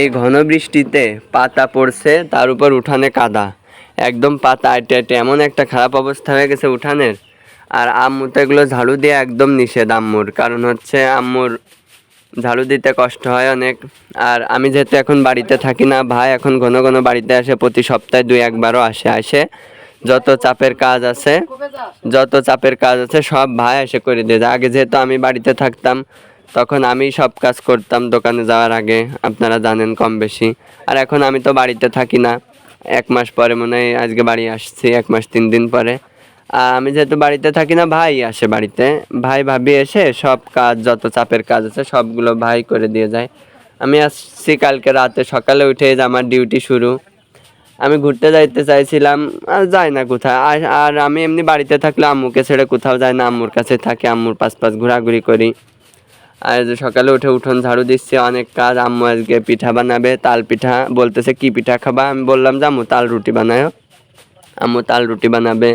এই ঘন বৃষ্টিতে পাতা পড়ছে, তার উপর উঠানে কাদা। একদম পাতা আটে আটে এমন একটা খারাপ অবস্থা হয়ে গেছে উঠানের। আর আম্মু তো এগুলো ঝাড়ু দিয়ে একদম নিষেধ আম্মুর, কারণ হচ্ছে আম্মুর ঝাড়ু দিতে কষ্ট হয় অনেক। আর আমি যেহেতু এখন বাড়িতে থাকি না, ভাই এখন ঘন ঘন বাড়িতে আসে, প্রতি সপ্তাহে দুই একবারও আসে আসে। যত চাপের কাজ আছে, যত চাপের কাজ আছে, সব ভাই এসে করে দিয়ে যায়। আগে যেহেতু আমি বাড়িতে থাকতাম তখন আমি সব কাজ করতাম দোকানে যাওয়ার আগে, আপনারা জানেন কম বেশি আর এখন আমি তো বাড়িতে থাকি না। এক মাস পরে মনে হয় আজকে বাড়ি আসছি, এক মাস তিন দিন পরে। আমি যেহেতু বাড়িতে থাকি না, ভাই আসে বাড়িতে। ভাই ভাবি এসে সব কাজ, যত চাপের কাজ আছে সবগুলো ভাই করে দিয়ে যায়। আমি আসছি কালকে রাতে, সকালে উঠে আমার ডিউটি শুরু। আমি ঘুরতে যাইতে চাইছিলাম, আর যাই না কোথায়। আর আর আমি এমনি বাড়িতে থাকলে আম্মুকে ছেড়ে কোথাও যাই না, আম্মুর কাছে থাকি, আম্মুর পাশ পাশ ঘোরাঘুরি করি। আর সকালে উঠে উঠোন ঝাড়ু দিচ্ছি, অনেক কাজ। আম্মু আজকে পিঠা বানাবে, তাল পিঠা। বলতেছে, কি পিঠা খাবা? আমি বললাম, যে আম্মু, তাল রুটি বানায়ো আম্মু তাল রুটি বানাবে।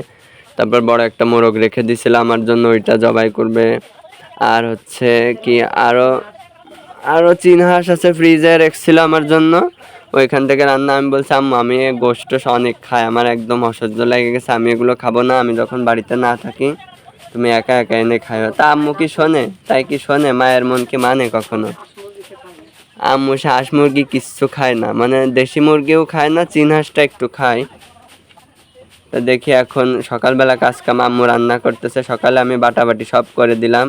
তারপর বড় একটা মোরগ রেখে দিছিল আমার জন্য, ওইটা জবাই করবে। আর হচ্ছে কি আরও আরও চিন হাঁস আছে ফ্রিজে রেখেছিল আমার জন্য। ওইখান থেকে রান্না, আমি বলছি, আম্মু, আমি গোষ্ঠ অনেক খাই। আমার একদম অসহ্য লেগে গেছে, আমি এগুলো খাব না। আমি যখন বাড়িতে না থাকি তুমি একা একা এনে খাইও। তা আম্মু কি শোনে? তাই কি শোনে? মায়ের মন কি মানে কখনো? আম্মু সে হাঁস মুরগি কিচ্ছু খায় না। মানে দেশি মুরগিও খায় না, চিন হাঁসটা একটু খায়। তো দেখি এখন সকালবেলা কাজ কাম আম্মু রান্না করতেছে। সকালে আমি বাটাবাটি সব করে দিলাম।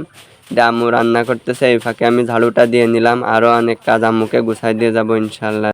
যে আম্মু রান্না করতেছে, এই ফাঁকে আমি ঝাড়ুটা দিয়ে নিলাম। আরও অনেক কাজ আম্মুকে গুছাই দিয়ে যাব ইনশাল্লাহ।